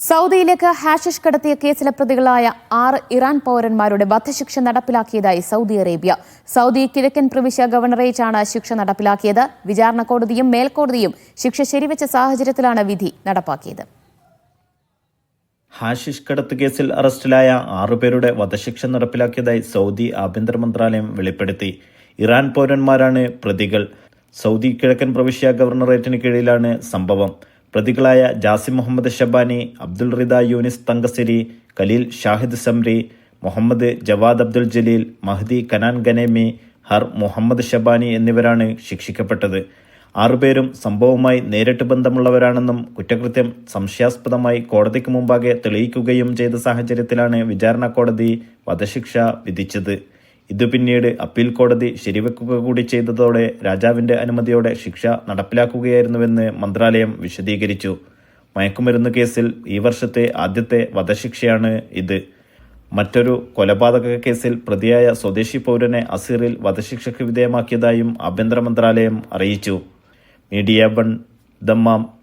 സൗദിയിലേക്ക് hashish കടത്തിയ കേസിലെ പ്രതികളായ ആറ് ഇറാൻ പൗരന്മാരുടെ വധശിക്ഷ നടപ്പിലാക്കിയതായി സൗദി അറേബ്യ. സൗദി കിഴക്കൻ പ്രവിശ്യ ഗവർണറേറ്റാണ് ശിക്ഷ നടപ്പിലാക്കിയത്. വിചാരണ കോടതിയും മേൽക്കോടതിയും ശിക്ഷ ശരിവെച്ച സാഹചര്യത്തിലാണ് വിധി നടപ്പാക്കിയത്. ഹാഷിഷ് കടത്ത് കേസിൽ അറസ്റ്റിലായ ആറുപേരുടെ വധശിക്ഷ നടപ്പിലാക്കിയതായി സൗദി ആഭ്യന്തര മന്ത്രാലയം വെളിപ്പെടുത്തി. ഇറാൻ പൗരന്മാരാണ് പ്രതികൾ. സൗദി കിഴക്കൻ പ്രവിശ്യ ഗവർണറേറ്റിന് കീഴിലാണ് സംഭവം. പ്രതികളായ Jasim Mohammed Shabani Abdul Rida Younis Tangsiri Khalil Shahid Samri Muhammad Jawad Abdul Jalil Mahdi Kanan Ghanemi Har Muhammad Shabani എന്നിവരാണ് ശിക്ഷിക്കപ്പെട്ടത്. ആറുപേരും സംഭവവുമായി നേരിട്ട് ബന്ധമുള്ളവരാണെന്നും കുറ്റകൃത്യം സംശയാസ്പദമായി കോടതിക്ക് മുമ്പാകെ തെളിയിക്കുകയും ചെയ്ത സാഹചര്യത്തിലാണ് വിചാരണ കോടതി വധശിക്ഷ വിധിച്ചത്. ഇത് പിന്നീട് അപ്പീൽ കോടതി ശരിവെക്കുക കൂടി ചെയ്തതോടെ രാജാവിന്റെ അനുമതിയോടെ ശിക്ഷ നടപ്പിലാക്കുകയായിരുന്നുവെന്ന് മന്ത്രാലയം വിശദീകരിച്ചു. മയക്കുമരുന്ന് കേസിൽ ഈ വർഷത്തെ ആദ്യത്തെ വധശിക്ഷയാണ് ഇത്. മറ്റൊരു കൊലപാതക കേസിൽ പ്രതിയായ സ്വദേശി പൗരനെ അസീറിൽ വധശിക്ഷയ്ക്ക് വിധേയമാക്കിയതായും ആഭ്യന്തര മന്ത്രാലയം അറിയിച്ചു. Media one Dammam